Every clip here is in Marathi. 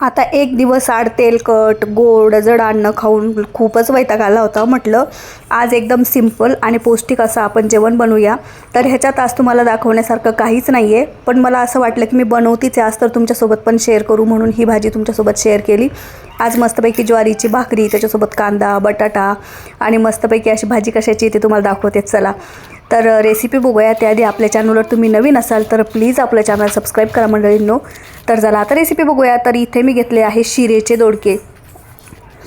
आता एक दिवस आड तेलकट गोड जड अन्न खाऊन खूपच वैताग आला होता. म्हटलं आज एकदम सिंपल आणि पौष्टिक असं आपण जेवण बनवूया. तर ह्याच्यात आज तुम्हाला दाखवण्यासारखं काहीच नाही आहे पण मला असं वाटलं की मी बनवतीच आहे आज तर तुमच्यासोबत पण शेअर करू म्हणून ही भाजी तुमच्यासोबत शेअर केली. आज मस्तपैकी ज्वारीची भाकरी त्याच्यासोबत कांदा बटाटा आणि मस्तपैकी अशी भाजी कशाची ते तुम्हाला दाखवते. चला तर रेसिपी बघूया. त्याआधी आपल्या चॅनलवर तुम्ही नवीन असाल तर प्लीज आपलं चॅनल सबस्क्राईब करा मंडळींनो. तर चला आता रेसिपी बघूया. तर इथे मी घेतले आहे शिरेचे दोडके.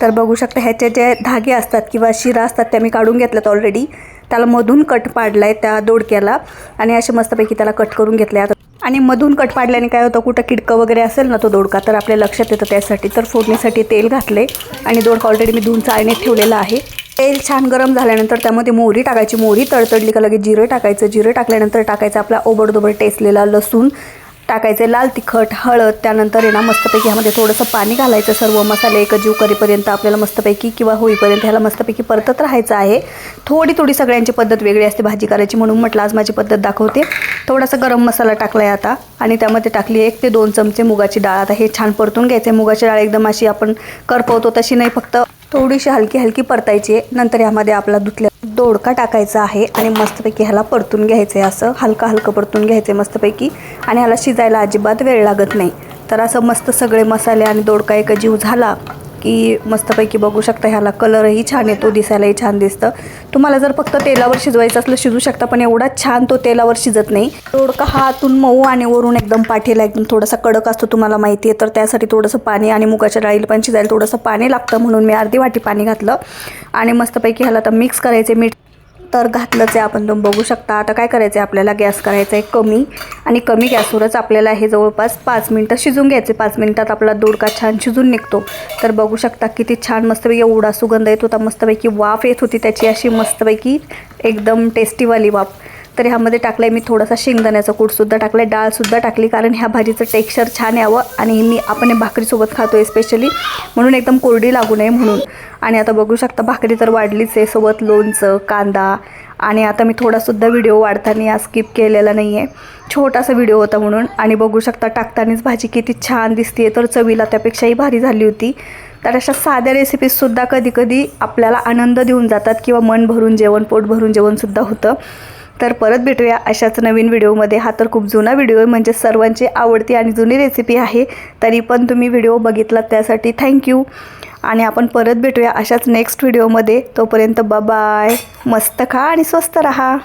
तर बघू शकता ह्याचे जे धागे असतात किंवा शिरा असतात त्या मी काढून घेतल्यात ऑलरेडी त्याला मधून कट पाडला आहे त्या दोडक्याला आणि असे मस्तपैकी त्याला कट करून घेतले आता आणि मधून कट पाडल्याने काय होतं कुठं किडकं वगैरे असेल ना तो दोडका तर आपल्या लक्षात येतं त्यासाठी. तर फोडणीसाठी तेल घातले आणि दोडका ऑलरेडी मी धुवून चाळणीत ठेवलेला आहे. तेल छान गरम झाल्यानंतर त्यामध्ये मोहरी टाकायची. मोहरी तडतडली का लगेच जिरं टाकायचं. जिरं टाकल्यानंतर टाकायचं आपला ओबडदोबड टेसलेला लसूण. टाकायचे लाल तिखट हळद त्यानंतर आहे ना मस्तपैकी ह्यामध्ये थोडंसं पाणी घालायचं. सर्व मसाले एकजीव करीपर्यंत आपल्याला मस्तपैकी किंवा होईपर्यंत ह्याला मस्तपैकी परतत राहायचं आहे. थोडी थोडी सगळ्यांची पद्धत वेगळी असते भाजी करायची म्हणून म्हटलं आज माझी पद्धत दाखवते. थोडासा गरम मसाला टाकला आहे आता आणि त्यामध्ये टाकली एक ते दोन चमचे मुगाची डाळ. आता हे छान परतून घ्यायचे मुगाची डाळ एकदम अशी आपण करपवतो तशी नाही फक्त थोडीशी हलकी हलकी परतायची आहे. नंतर यामध्ये आपला धुतल्या दोडका टाकायचा आहे आणि मस्तपैकी ह्याला परतून घ्यायचं आहे. असं हलका हलकं परतून घ्यायचं आहे मस्तपैकी. आणि ह्याला शिजायला अजिबात वेळ लागत नाही. तर असं मस्त सगळे मसाले आणि दोडका एक जीव झाला. की मस्तपैकी बघू शकता ह्याला कलरही छान येतो दिसायलाही छान दिसतं. तुम्हाला जर फक्त तेलावर शिजवायचं असलं शिजू शकता पण एवढा छान तो तेलावर शिजत नाही. दोडका हा आतून मऊ आणि वरून एकदम पाठीला एकदम थोडासा कडक असतो तुम्हाला माहिती आहे. तर त्यासाठी थोडंसं पाणी आणि मुगाच्या डाळीला पण शिजायला थोडंसं पाणी लागतं म्हणून मी अर्धी वाटी पाणी घातलं. आणि मस्तपैकी ह्याला तर मिक्स करायचे मीठ तर घातलंच आहे आपण तुम्ही बघू शकता. आता काय करायचं आहे आपल्याला गॅस करायचा आहे कमी आणि कमी गॅसवरच आपल्याला हे जवळपास पाच मिनटं शिजून घ्यायचे पाच मिनटात आपला दोडका छान शिजून निघतो. तर बघू शकता किती छान मस्तपैकी एवढा सुगंध येत होता. मस्तपैकी वाफ येत होती त्याची. अशी मस्तपैकी एकदम टेस्टीवाली वाफ. तर ह्यामध्ये टाकलं आहे मी थोडासा शेंगदाण्याचा कूटसुद्धा टाकला आहे डाळसुद्धा टाकली कारण ह्या भाजीचं टेक्स्चर छान यावं आणि मी आपण हे भाकरीसोबत खातो आहे स्पेशली म्हणून एकदम कोरडी लागू नये म्हणून. आणि आता बघू शकता भाकरी तर वाढलीच आहे सोबत लोणचं कांदा आणि आता मी थोडासुद्धा व्हिडिओ वाढताना या स्किप केलेला नाही आहे छोटासा व्हिडिओ होता म्हणून. आणि बघू शकता टाकतानाच भाजी किती छान दिसते तर चवीला त्यापेक्षाही भारी झाली होती. तर अशा साध्या रेसिपीजसुद्धा कधी कधी आपल्याला आनंद देऊन जातात किंवा मन भरून जेवण पोट भरून जेवणसुद्धा होतं. तर परत भेटूया अशाच नवीन व्हिडिओमध्ये. हा तर खूप जुना व्हिडिओ आहे म्हणजे सर्वांची आवडती आणि जुनी रेसिपी आहे. तरी पण तुम्ही व्हिडिओ बघितलात त्यासाठी थँक्यू आणि आपण परत भेटूया अशाच नेक्स्ट व्हिडिओमध्ये. तोपर्यंत बाय मस्त खा आणि स्वस्त रहा.